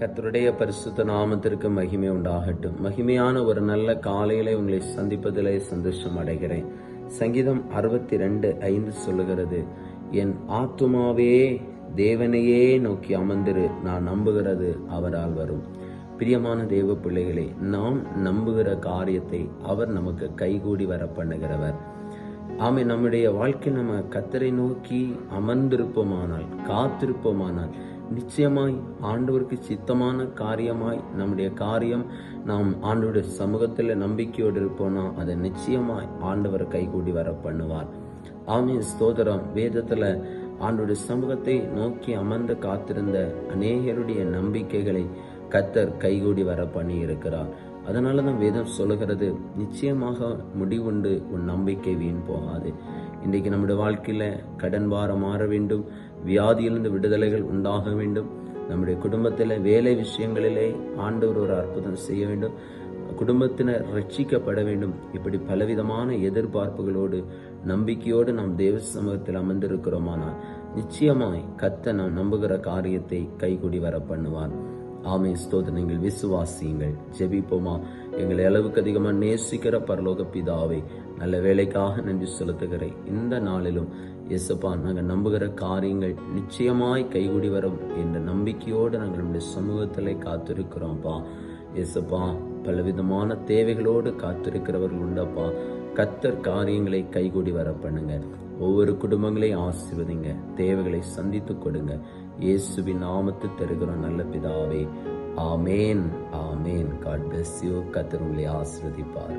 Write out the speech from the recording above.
கத்தருடைய பரிசுத்த நாமத்திற்கு மகிமை உண்டாகட்டும். மகிமையான ஒரு நல்ல காலையில உங்களை சந்திப்பதிலே சந்தோஷம் அடைகிறேன். சங்கீதம் அறுபத்தி ரெண்டு ஐந்து சொல்லுகிறது என் ஆத்துமாவே தேவனையே நோக்கி அமர்ந்திரு நான் நம்புகிறது அவரால் வரும். பிரியமான தேவ பிள்ளைகளே நாம் நம்புகிற காரியத்தை அவர் நமக்கு கைகூடி வர பண்ணுகிறவர் ஆமை நம்முடைய வாழ்க்கை நம்ம கத்தரை நோக்கி அமர்ந்திருப்போமானால் காத்திருப்போமானால் நிச்சயமாய் ஆண்டவருக்கு சித்தமான காரியமாய் நம்முடைய காரியம் நாம் ஆண்டவருடைய சமூகத்தில் நம்பிக்கையோடு இருப்போம்னா அதை நிச்சயமாய் ஆண்டவர் கைகூடி வர பண்ணுவார். ஆமே ஸ்தோதரம் வேதத்துல ஆண்டோடைய சமூகத்தை நோக்கி அமர்ந்து காத்திருந்த அநேகருடைய நம்பிக்கைகளை கத்தர் கைகூடி வர பண்ணி இருக்கிறார் அதனால தான் வேதம் சொல்லுகிறது நிச்சயமாக முடிவுண்டு உன் நம்பிக்கை வீண் போகாது. இன்றைக்கு நம்முடைய வாழ்க்கையில கடன் பாரம் மாற வேண்டும் வியாதியிலிருந்து விடுதலைகள் உண்டாக வேண்டும். நம்முடைய குடும்பத்தில் வேலை விஷயங்களிலே ஆண்டவர் ஒரு அற்புதம் செய்ய வேண்டும். குடும்பத்தினர் ரட்சிக்கப்பட வேண்டும். இப்படி பலவிதமான எதிர்பார்ப்புகளோடு நம்பிக்கையோடு நாம் தேவ சமூகத்தில் அமர்ந்திருக்கிறோமானால் நிச்சயமாய் கத்த நாம் நம்புகிற காரியத்தை கைகூடி வர பண்ணுவார் ஆமே ஸ்தோத்திரம் நீங்கள் விசுவாசியுங்கள். ஜெபிப்போமா? எங்களை அளவுக்கு அதிகமாக நேசிக்கிற பரலோக பிதாவை நல்ல வேலைக்காக நன்றி செலுத்துகிறேன் இந்த நாளிலும் எசப்பா நாங்கள் நம்புகிற காரியங்கள் நிச்சயமாய் கைகூடி வரும் என்ற நம்பிக்கையோடு நாங்கள் நம்முடைய சமூகத்தில் காத்திருக்கிறோம்ப்பா. எசப்பா பலவிதமான தேவைகளோடு காத்திருக்கிறவர்கள் உண்டப்பா. கத்தர் காரியங்களை கைகூடி வர பண்ணுங்க ஒவ்வொரு குடும்பங்களையும் ஆசிர்வதிங்க. தேவைகளை சந்தித்து கொடுங்க. இயேசுவின் நாமத்து தருகிறோம் நல்ல பிதாவே. ஆமேன். ஆமேன். காட் பிளஸ் யூ கத்தர் உங்களை ஆசிர்வதிப்பார்.